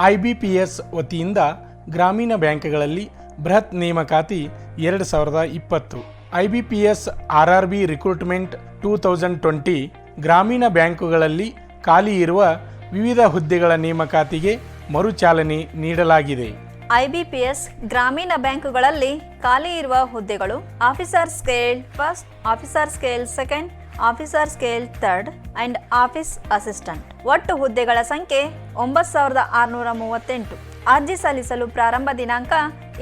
IBPS ವತಿಯಿಂದ ಗ್ರಾಮೀಣ ಬ್ಯಾಂಕ್ಗಳಲ್ಲಿ ಬೃಹತ್ ನೇಮಕಾತಿ ಎರಡು ಸಾವಿರದ ಇಪ್ಪತ್ತು. IBPS R R B recruitment two thousand twenty ಗ್ರಾಮೀಣ ಬ್ಯಾಂಕುಗಳಲ್ಲಿ ಖಾಲಿ ಇರುವ ವಿವಿಧ ಹುದ್ದೆಗಳ ನೇಮಕಾತಿಗೆ ಮರುಚಾಲನೆ ನೀಡಲಾಗಿದೆ. ಐಬಿಪಿಎಸ್ ಗ್ರಾಮೀಣ ಬ್ಯಾಂಕುಗಳಲ್ಲಿ ಖಾಲಿ ಇರುವ ಹುದ್ದೆಗಳು officer scale first, officer scale second officer scale third and office assistant. ಒಟ್ಟು ಹುದ್ದೆಗಳ ಸಂಖ್ಯೆ ಒಂಬತ್ತು ಸಾವಿರದ ಆರುನೂರ ಮೂವತ್ತೆಂಟು. ಅರ್ಜಿ ಸಲ್ಲಿಸಲು ಪ್ರಾರಂಭ ದಿನಾಂಕ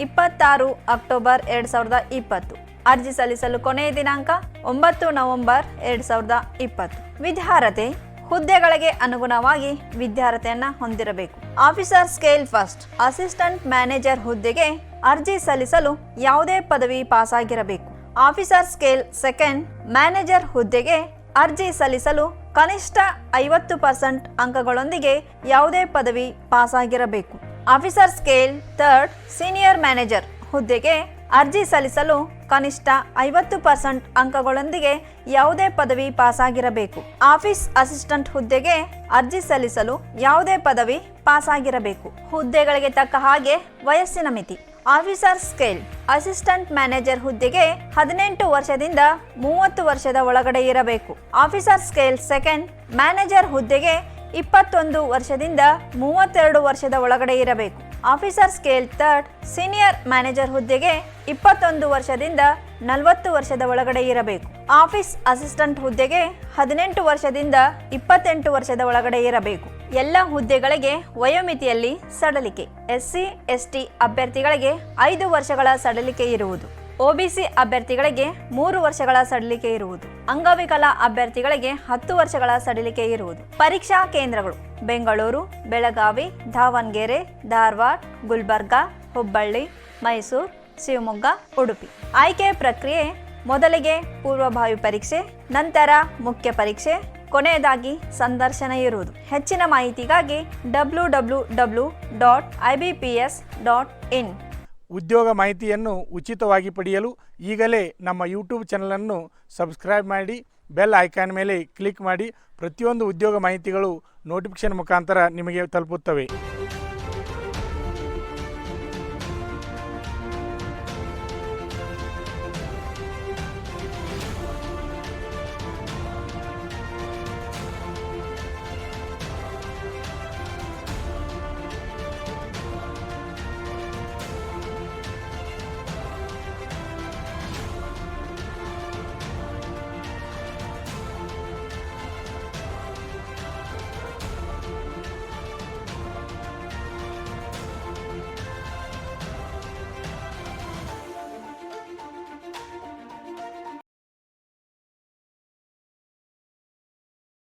ಇಪ್ಪತ್ತಾರು ಅಕ್ಟೋಬರ್ ಎರಡು ಸಾವಿರದ ಇಪ್ಪತ್ತು. ಅರ್ಜಿ ಸಲ್ಲಿಸಲು ಕೊನೆಯ ದಿನಾಂಕ ಒಂಬತ್ತು ನವೆಂಬರ್ ಎರಡು ಸಾವಿರದ ಇಪ್ಪತ್ತು. ವಿದ್ಯಾರ್ಹತೆ, ಹುದ್ದೆಗಳಿಗೆ ಅನುಗುಣವಾಗಿ ವಿದ್ಯಾರ್ಹತೆಯನ್ನು ಹೊಂದಿರಬೇಕು. Officer scale first, assistant manager ಹುದ್ದೆಗೆ ಅರ್ಜಿ ಸಲ್ಲಿಸಲು ಯಾವುದೇ ಪದವಿ ಪಾಸಾಗಿರಬೇಕು. ಆಫೀಸರ್ ಸ್ಕೇಲ್ ಸೆಕೆಂಡ್, ಮ್ಯಾನೇಜರ್ ಹುದ್ದೆಗೆ ಅರ್ಜಿ ಸಲ್ಲಿಸಲು ಕನಿಷ್ಠ ಐವತ್ತು ಪರ್ಸೆಂಟ್ ಅಂಕಗಳೊಂದಿಗೆ ಯಾವುದೇ ಪದವಿ ಪಾಸಾಗಿರಬೇಕು. Officer scale third, senior manager ಹುದ್ದೆಗೆ ಅರ್ಜಿ ಸಲ್ಲಿಸಲು ಕನಿಷ್ಠ ಐವತ್ತು ಪರ್ಸೆಂಟ್ ಅಂಕಗಳೊಂದಿಗೆ ಯಾವುದೇ ಪದವಿ ಪಾಸಾಗಿರಬೇಕು. ಆಫೀಸ್ ಅಸಿಸ್ಟೆಂಟ್ ಹುದ್ದೆಗೆ ಅರ್ಜಿ ಸಲ್ಲಿಸಲು ಯಾವುದೇ ಪದವಿ ಪಾಸಾಗಿರಬೇಕು. ಹುದ್ದೆಗಳಿಗೆ ತಕ್ಕ ಹಾಗೆ ವಯಸ್ಸಿನ ಮಿತಿ. ಆಫೀಸರ್ ಸ್ಕೇಲ್, ಅಸಿಸ್ಟೆಂಟ್ ಮ್ಯಾನೇಜರ್ ಹುದ್ದೆಗೆ ಹದಿನೆಂಟು ವರ್ಷದಿಂದ ಮೂವತ್ತು ವರ್ಷದ ಒಳಗಡೆ ಇರಬೇಕು. ಆಫೀಸರ್ ಸ್ಕೇಲ್ ಸೆಕೆಂಡ್, ಮ್ಯಾನೇಜರ್ ಹುದ್ದೆಗೆ ಇಪ್ಪತ್ತೊಂದು ವರ್ಷದಿಂದ ಮೂವತ್ತೆರಡು ವರ್ಷದ ಒಳಗಡೆ ಇರಬೇಕು. Officer scale third, senior manager ಹುದ್ದೆಗೆ ಇಪ್ಪತ್ತೊಂದು ವರ್ಷದಿಂದ ನಲವತ್ತು ವರ್ಷದ ಒಳಗಡೆ ಇರಬೇಕು. ಆಫೀಸ್ ಅಸಿಸ್ಟೆಂಟ್ ಹುದ್ದೆಗೆ ಹದಿನೆಂಟು ವರ್ಷದಿಂದ ಇಪ್ಪತ್ತೆಂಟು ವರ್ಷದ ಒಳಗಡೆ ಇರಬೇಕು. ಎಲ್ಲ ಹುದ್ದೆಗಳಿಗೆ ವಯೋಮಿತಿಯಲ್ಲಿ ಸಡಲಿಕೆ. ಎಸ್ಸಿ, ಎಸ್ಟಿ ಅಭ್ಯರ್ಥಿಗಳಿಗೆ ಐದು ವರ್ಷಗಳ ಸಡಲಿಕೆ ಇರುವುದು. ಒಬಿಸಿ ಅಭ್ಯರ್ಥಿಗಳಿಗೆ ಮೂರು ವರ್ಷಗಳ ಸಡಲಿಕೆ ಇರುವುದು. ಅಂಗವಿಕಲ ಅಭ್ಯರ್ಥಿಗಳಿಗೆ ಹತ್ತು ವರ್ಷಗಳ ಸಡಿಲಿಕೆ ಇರುವುದು. ಪರೀಕ್ಷಾ ಕೇಂದ್ರಗಳು. ಬೆಂಗಳೂರು, ಬೆಳಗಾವಿ, ದಾವಣಗೆರೆ, ಧಾರವಾಡ, ಗುಲ್ಬರ್ಗಾ, ಹುಬ್ಬಳ್ಳಿ, ಮೈಸೂರು, ಶಿವಮೊಗ್ಗ, ಉಡುಪಿ. ಆಯ್ಕೆ ಪ್ರಕ್ರಿಯೆ ಮೊದಲಿಗೆ ಪೂರ್ವಭಾವಿ ಪರೀಕ್ಷೆ, ನಂತರ ಮುಖ್ಯ ಪರೀಕ್ಷೆ ಕೊನೆಯದಾಗಿ ಸಂದರ್ಶನ ಇರುವುದು. ಹೆಚ್ಚಿನ ಮಾಹಿತಿಗಾಗಿ W W W dot I B P S dot in ಉದ್ಯೋಗ ಮಾಹಿತಿಯನ್ನು ಉಚಿತವಾಗಿ ಪಡೆಯಲು ಈಗಲೇ ನಮ್ಮ ಯೂಟ್ಯೂಬ್ ಚಾನಲನ್ನು ಸಬ್ಸ್ಕ್ರೈಬ್ ಮಾಡಿ ಬೆಲ್ ಐಕಾನ್ ಮೇಲೆ ಕ್ಲಿಕ್ ಮಾಡಿ, ಪ್ರತಿಯೊಂದು ಉದ್ಯೋಗ ಮಾಹಿತಿಗಳು ನೋಟಿಫಿಕೇಶನ್ ಮುಖಾಂತರ ನಿಮಗೆ ತಲುಪುತ್ತವೆ.